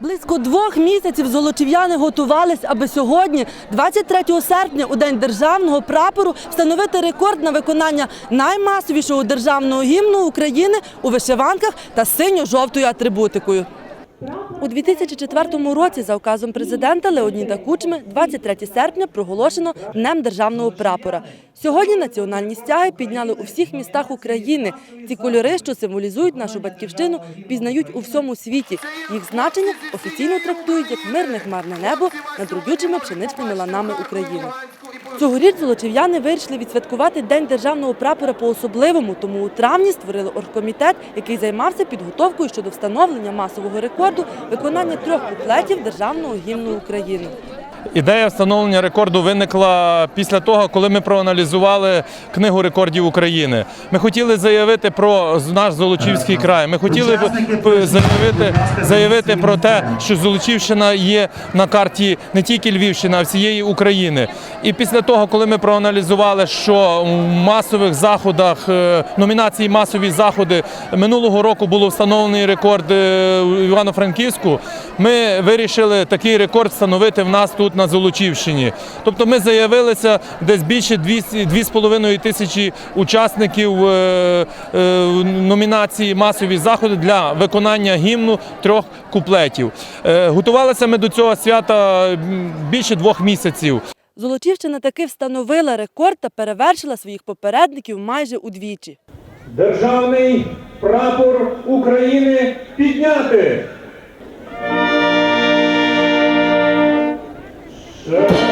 Близько двох місяців золочів'яни готувались, аби сьогодні, 23 серпня, у день державного прапору, встановити рекорд на виконання наймасовішого державного гімну України у вишиванках та синьо-жовтою атрибутикою. У 2004 році за указом президента Леоніда Кучми 23 серпня проголошено Днем державного прапора. Сьогодні національні стяги підняли у всіх містах України. Ці кольори, що символізують нашу батьківщину, пізнають у всьому світі. Їх значення офіційно трактують як мирне хмарне небо над родючими пшеничними ланами України. Цьогоріч золочів'яни вирішили відсвяткувати День державного прапора по-особливому, тому у травні створили оргкомітет, який займався підготовкою щодо встановлення масового рекорду виконання трьох куплетів державного гімну України. Ідея встановлення рекорду виникла після того, коли ми проаналізували книгу рекордів України. Ми хотіли заявити про наш Золочівський край. Ми хотіли заявити, заявити про те, що Золочівщина є на карті не тільки Львівщина, а всієї України. І після того, коли ми проаналізували, що в масових заходах е, номінації масові заходи минулого року було встановлений рекорд е, Івано-Франківську, ми вирішили такий рекорд встановити в нас тут на Золочівщині. Тобто ми заявилися десь більше 200 2,5 тисячі учасників е, е, номінації масові заходи для виконання гімну трьох куплетів. Е, Готувалися ми до цього свята більше двох місяців. Золочівщина таки встановила рекорд та перевершила своїх попередників майже удвічі. Державний прапор України підняти. Yeah.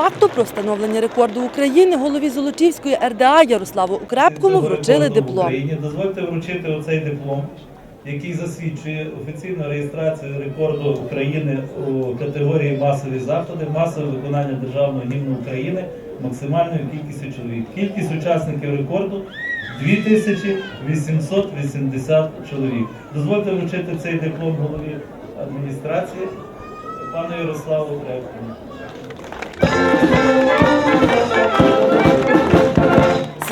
Факту про встановлення рекорду України голові Золочівської РДА Ярославу Укрепкому вручили диплом. Дозвольте вручити оцей диплом, який засвідчує офіційну реєстрацію рекорду України у категорії масові заходи, масове виконання державного гімну України максимальною кількістю чоловік. Кількість учасників рекорду 2880 чоловік. Дозвольте вручити цей диплом голові адміністрації пану Ярославу Крепкому.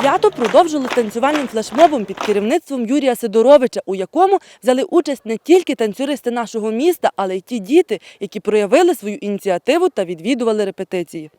Свято продовжило танцювальним флешмобом під керівництвом Юрія Сидоровича, у якому взяли участь не тільки танцюристи нашого міста, але й ті діти, які проявили свою ініціативу та відвідували репетиції.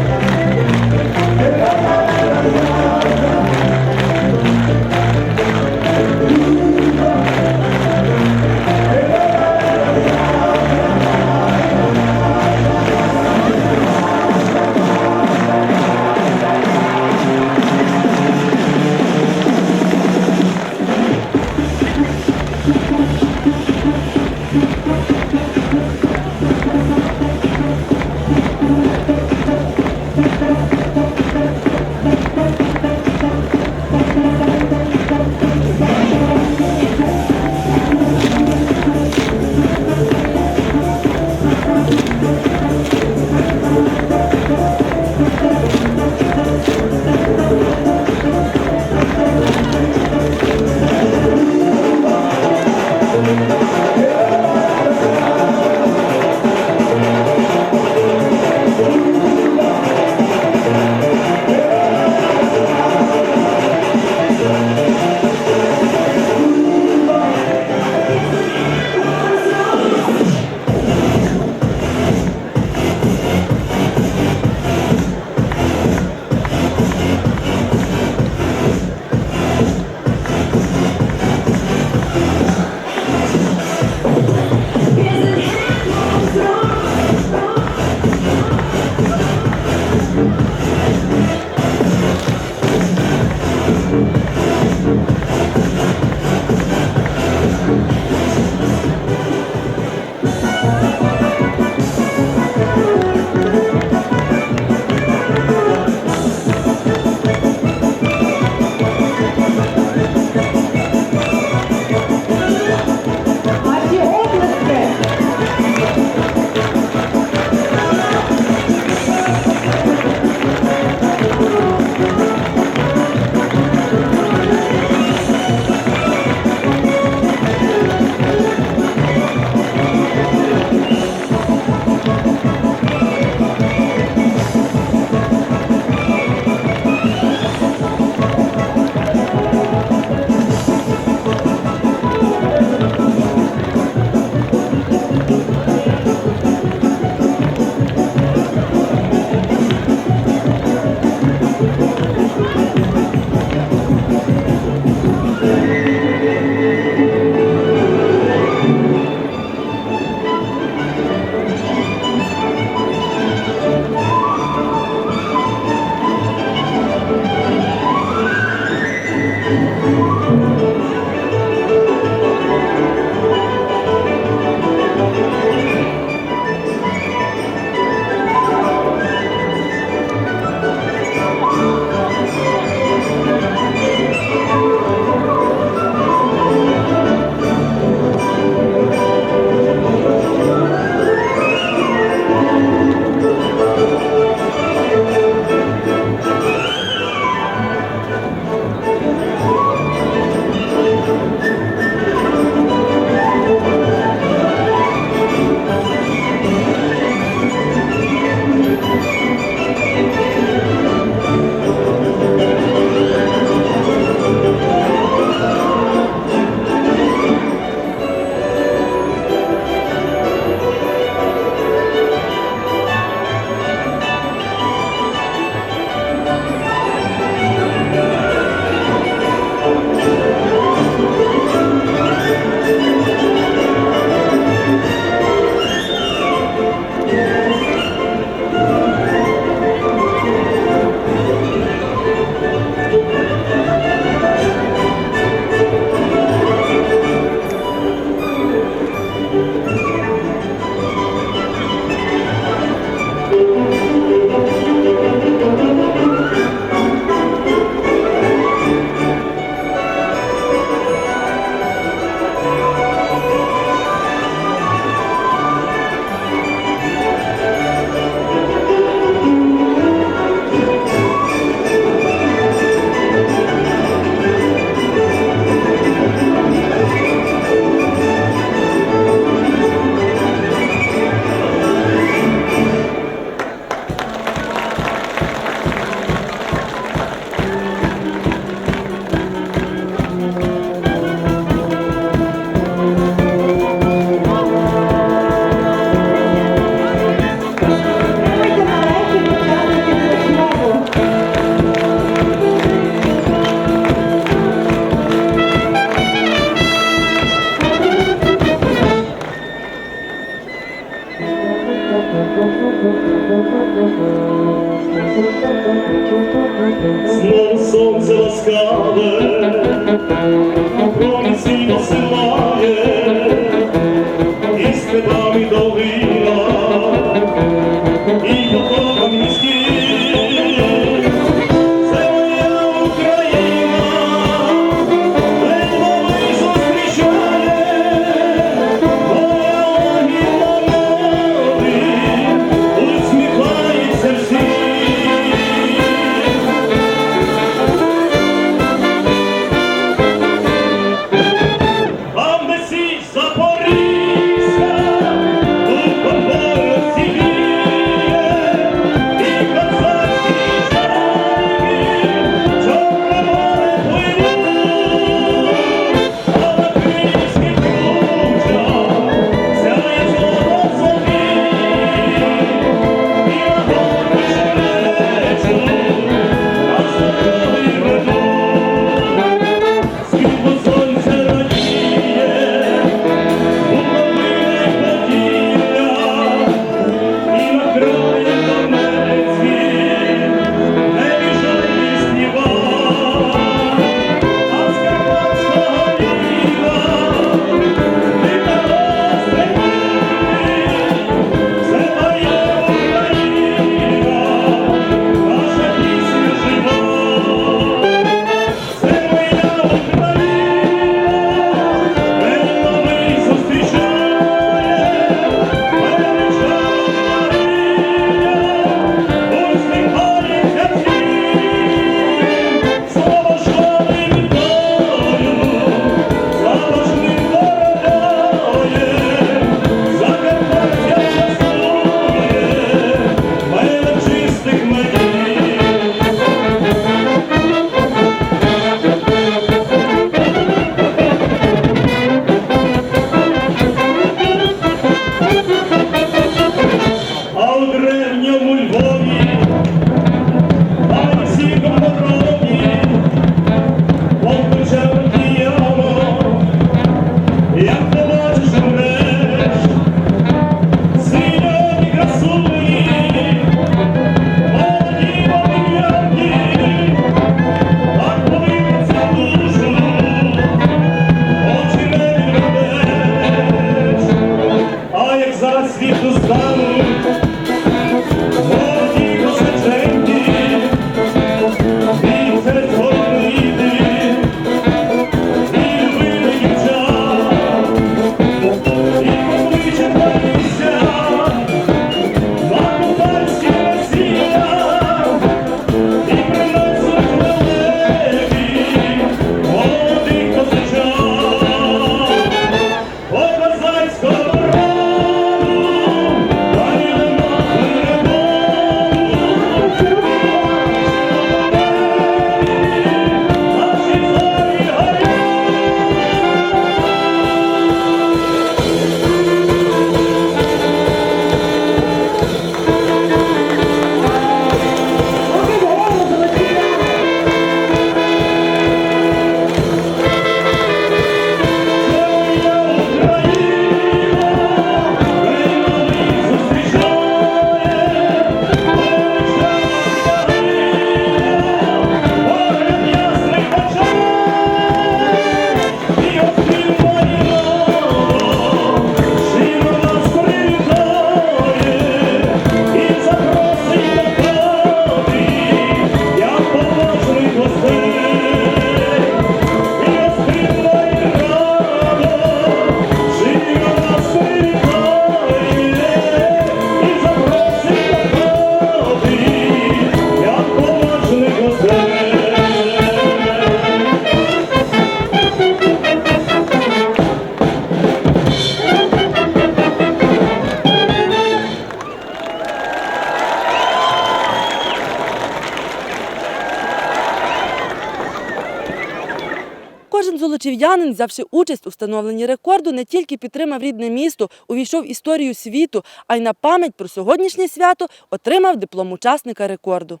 Золочів'янин, взявши участь у встановленні рекорду, не тільки підтримав рідне місто, увійшов в історію світу, а й на пам'ять про сьогоднішнє свято отримав диплом учасника рекорду.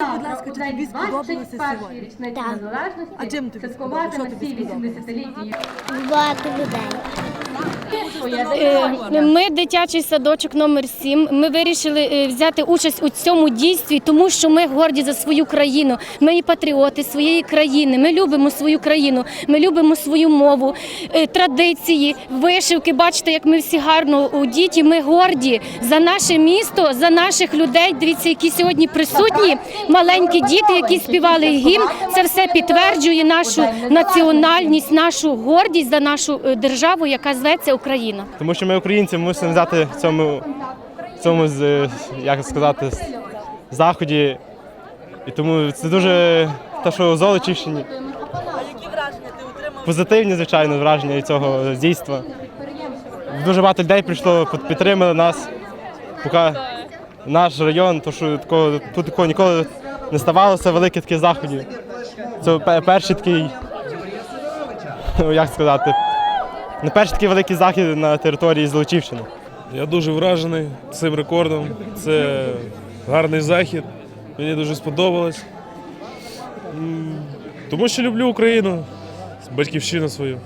Будь ласка, чи тобі сподобалося сьогодні? Так. А чим тобі сподобалося? тобі всі сподобалося? 80-літні Багато людей. Е, Ми дитячий садочок номер 7 Ми вирішили е, взяти участь у цьому дійстві, тому що ми горді за свою країну. Ми є патріоти своєї країни. Ми любимо свою країну, ми любимо свою мову, е, традиції, вишивки. Бачите, як ми всі гарно у діті. Ми горді за наше місто, за наших людей. Дивіться, які сьогодні присутні маленькі діти, які співали гімн. Це все підтверджує нашу національність, нашу гордість за нашу державу, яка зветься Україна. Тому що ми українці мусимо взяти в цьому, цьому з- як сказати, з- заході. І тому це дуже те, що у Золочівщині. А які враження ти отримав? Позитивні, звичайно, враження від цього дійства. Дуже багато людей прийшло, під- підтримали нас. Поки наш район, то що такого, тут такого ніколи не ставалося великих таких заходів. Це пе- перший такий, ну, як сказати, не перший такий великий захід на території Золочівщини. Я дуже вражений цим рекордом. Це гарний захід. Мені дуже сподобалось. Тому що люблю Україну, батьківщину свою.